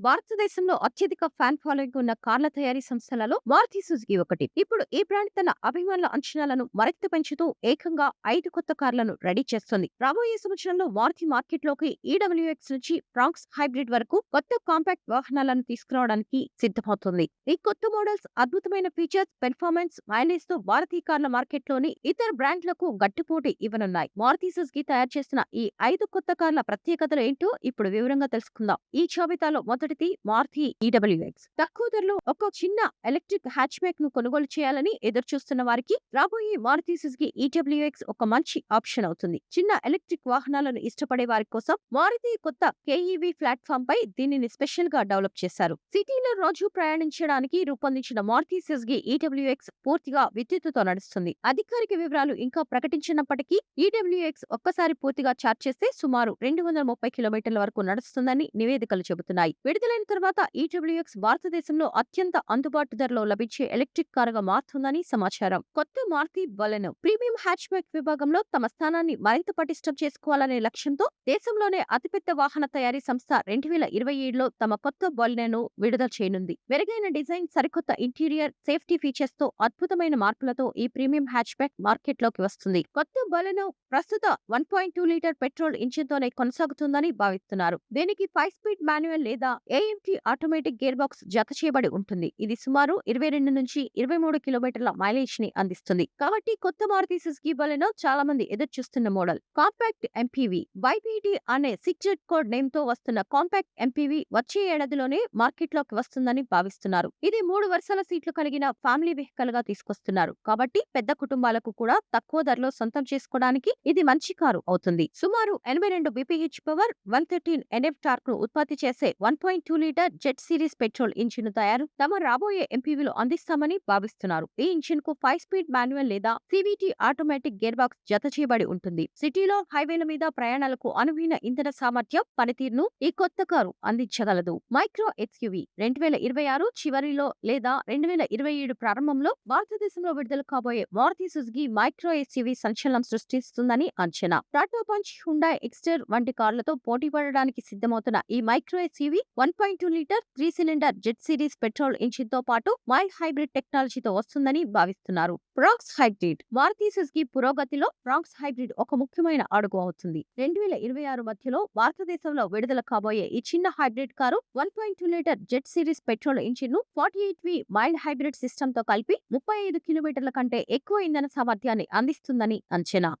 భారతదేశంలో అత్యధిక fan following ఉన్న కార్ల తయారీ సంస్థలలో మారుతి సుజుకి ఒకటి. ఇప్పుడు ఈ బ్రాండ్ తన అభిమానుల అంచనాలను మరింత పెంచుతూ ఏకంగా ఐదు కొత్త కార్లను రెడీ చేస్తుంది. రాబోయే సంవత్సరంలో మారుతి మార్కెట్లోకి ఈడబ్ల్యూఎక్స్ నుంచి ప్రాంక్స్ హైబ్రిడ్ వరకు కొత్త కాంపాక్ట్ వాహనాలను తీసుకురావడానికి సిద్ధమవుతుంది. ఈ కొత్త మోడల్స్ అద్భుతమైన ఫీచర్స్ పెర్ఫార్మెన్స్ మైలేజ్తో భారతీయ కార్ల మార్కెట్లోని ఇతర బ్రాండ్లకు గట్టిపోటీ ఇవ్వనున్నాయి. మారుతి సుజుకి తయారు చేసిన ఈ ఐదు కొత్త కార్ల ప్రత్యేకతలు ఏంటో ఇప్పుడు వివరంగా తెలుసుకుందాం. ఈ జాబితాలో మొదటిది మారుతి ఈడబ్ల్యూఎక్స్ తక్కువ ధరలో ఒక చిన్న ఎలక్ట్రిక్ హ్యాచ్ బ్యాక్ను కొనుగోలు చేయాలని ఎదురు చూస్తున్న వారికి రాబోయే మారుతి సుజుకి ఈడబ్ల్యూఎక్స్ ఒక మంచి ఆప్షన్ అవుతుంది. చిన్న ఎలక్ట్రిక్ వాహనాలను ఇష్టపడే వారి కోసం మారుతి కొత్త కేఈవి ప్లాట్ఫామ్ పై దీనిని స్పెషల్గా డెవలప్ చేశారు. సిటీలో రోజు ప్రయాణించడానికి రూపొందించిన మారుతి సుజుకి ఈడబ్ల్యూఎక్స్ పూర్తిగా విద్యుత్తుతో నడుస్తుంది. అధికారిక వివరాలు ఇంకా ప్రకటించినప్పటికీ ఈడబ్ల్యూఎక్స్ ఒక్కసారి పూర్తిగా చార్జ్ చేస్తే సుమారు రెండు వందల ముప్పై కిలోమీటర్ల వరకు నడుస్తుందని నివేదికలు చెబుతున్నాయి. విడుదలైన తర్వాత ఈడబ్ల్యూఎక్స్ భారతదేశంలో అత్యంత అందుబాటు ధరలో లభించే ఎలక్ట్రిక్ కారుగా మారుతుందని సమాచారం. కొత్త Maruti Baleno premium hatchback విభాగంలో తమ స్థానాన్ని మరింత పటిష్టం చేసుకోవాలనే లక్ష్యంతో దేశంలోనే అతిపెద్ద వాహన తయారీ సంస్థ రెండు వేల ఇరవై ఏడులో తమ కొత్త బొలెనోను విడుదల చేయనుంది. మెరుగైన డిజైన్ సరికొత్త ఇంటీరియర్ సేఫ్టీ ఫీచర్స్తో అద్భుతమైన మార్పులతో ఈ ప్రీమియం హ్యాచ్ బ్యాక్ మార్కెట్లోకి వస్తుంది. కొత్త బలెనో ప్రస్తుత one point two litre petrol engine తోనే కొనసాగుతుందని భావిస్తున్నారు. దీనికి ఫైవ్ స్పీడ్ మాన్యువల్ లేదా ఏఎంటీ ఆటోమేటిక్ గేర్ బాక్స్ జత చేయబడి ఉంటుంది. ఇది సుమారు ఇరవై రెండు నుంచి ఇరవై మూడు కిలోమీటర్ల మైలేజ్ని అందిస్తుంది. కాబట్టి కొత్త మారుతి సుజుకి బలెనో చాలా మంది ఎదురు చూస్తున్న మోడల్. కాంపాక్ట్ ఎంపీవీ వైపీటీ అనే సిక్జెట్ కోడ్ నేమ్తో వస్తున్న కాంపాక్ట్ ఎంపీవీ వచ్చే ఏడాదిలోనే మార్కెట్లోకి వస్తుందని భావిస్తున్నారు. ఇది మూడు వరుసల సీట్లు కలిగిన ఫ్యామిలీ వెహికల్గా తీసుకొస్తున్నారు. కాబట్టి పెద్ద కుటుంబాలకు కూడా తక్కువ ధరలో సొంతం చేసుకోవడానికి ఇది మంచి కారు అవుతుంది. సుమారు ఎనభై రెండు BHP power one thirteen NF టార్క్ను ఉత్పత్తి చేసే one point two litre jet series petrol engine తయారు తమ రాబోయే ఎంపీవీలు అందిస్తామని భావిస్తున్నారు. ఈ ఇంజిన్కు ఫైవ్ స్పీడ్ మాన్యువల్ లేదా సివిటి ఆటోమేటిక్ గేర్ బాక్స్ జత చేయబడి ఉంటుంది. సిటీలో హైవేల మీద ప్రయాణాలకు అనువైన ఇంధన సామర్థ్యం పనితీరును ఈ కొత్త కారు అందించగలదు. మైక్రో ఎక్స్యూవీ రెండు వేల ఇరవై ఆరు చివరిలో లేదా రెండు వేల ఇరవై ఏడు ప్రారంభంలో భారతదేశంలో విడుదల కాబోయే మారుతి సుజుకి మైక్రో ఎస్యూవీ సంచలనం సృష్టిస్తుందని అంచనా. టాటా పంచ్ హుండా ఎక్స్టర్ వంటి కార్లతో పోటీ పడడానికి సిద్ధమవుతున్న ఈ micro SUV one point two litre three cylinder jet series petrol ఇంజిన్తో పాటు మైల్డ్ హైబ్రిడ్ టెక్నాలజీతో వస్తుందని భావిస్తున్నారు. ప్రాక్స్ హైబ్రిడ్ మారుతి సుజుకి పురోగతిలో ప్రాక్స్ హైబ్రిడ్ ఒక ముఖ్యమైన అడుగు అవుతుంది. రెండు వేల ఇరవై ఆరు మధ్యలో భారతదేశంలో విడుదల కాబోయే ఈ చిన్న hybrid car one point two litre jet series petrol ఇంజిన్ను forty eight V mild hybrid సిస్టమ్తో కలిపి ముప్పై ఐదు కిలోమీటర్ల కంటే ఎక్కువ ఇంధన సామర్థ్యాన్ని అందిస్తుందని అంచనా.